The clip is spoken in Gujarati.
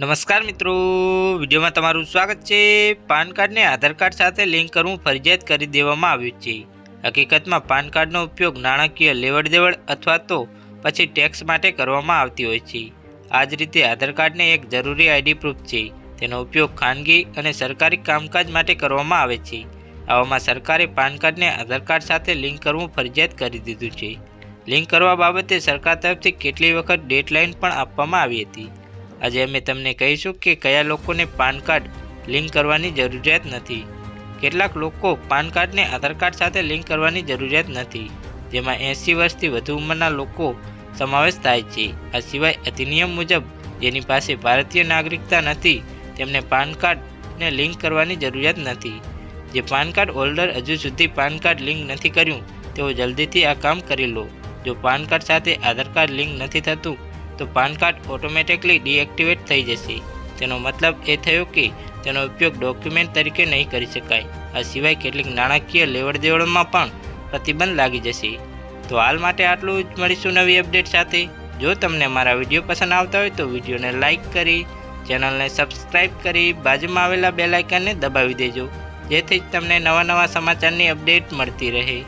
નમસ્કાર મિત્રો, વિડીયોમાં તમારું સ્વાગત છે. પાન કાર્ડને આધાર કાર્ડ સાથે લિંક કરવું ફરજિયાત કરી દેવામાં આવ્યું છે. હકીકતમાં પાન કાર્ડનો ઉપયોગ નાણાકીય લેવડ દેવડ અથવા તો પછી ટેક્સ માટે કરવામાં આવતી હોય છે. આ જ રીતે આધાર કાર્ડને એક જરૂરી આઈડી પ્રૂફ છે. તેનો ઉપયોગ ખાનગી અને સરકારી કામકાજ માટે કરવામાં આવે છે. આવામાં સરકારે પાન કાર્ડને આધાર કાર્ડ સાથે લિંક કરવું ફરજિયાત કરી દીધું છે. લિંક કરવા બાબતે સરકાર તરફથી કેટલી વખત ડેડલાઇન પણ આપવામાં આવી હતી. આજે અમે તમને કહીશું કે કયા લોકોને પાન કાર્ડ લિંક કરવાની જરૂરિયાત નથી. કેટલાક લોકો પાન કાર્ડને આધાર કાર્ડ સાથે લિંક કરવાની જરૂરિયાત નથી. જેમાં એંસી વર્ષથી વધુ ઉંમરના લોકો સમાવેશ થાય છે. આ સિવાય અધિનિયમ મુજબ જેની પાસે ભારતીય નાગરિકતા નથી, તેમને પાન કાર્ડને લિંક કરવાની જરૂરિયાત નથી. જે પાન કાર્ડ હોલ્ડર હજુ સુધી પાન કાર્ડ લિંક નથી કર્યું, તેઓ જલ્દીથી આ કામ કરી લો. જો પાન કાર્ડ સાથે આધાર કાર્ડ લિંક નથી થતું તો પાન કાર્ડ ઓટોમેટિકલી ડીએક્ટિવેટ થઈ જશે. તેનો મતલબ એ થયો કે તેનો ઉપયોગ ડોક્યુમેન્ટ તરીકે નહીં કરી શકાય. આ સિવાય કેટલીક નાણાકીય લેવડ દેવડમાં પણ પ્રતિબંધ લાગી જશે. તો હાલ માટે આટલું જ. મળીશું નવી અપડેટ સાથે. જો તમને મારા વીડિયો પસંદ આવતા હોય તો વિડીયોને લાઇક કરી, ચેનલને સબસ્ક્રાઇબ કરી, બાજુમાં આવેલા બેલાઇકનને દબાવી દેજો. જેથી જ તમને નવા નવા સમાચારની અપડેટ મળતી રહે.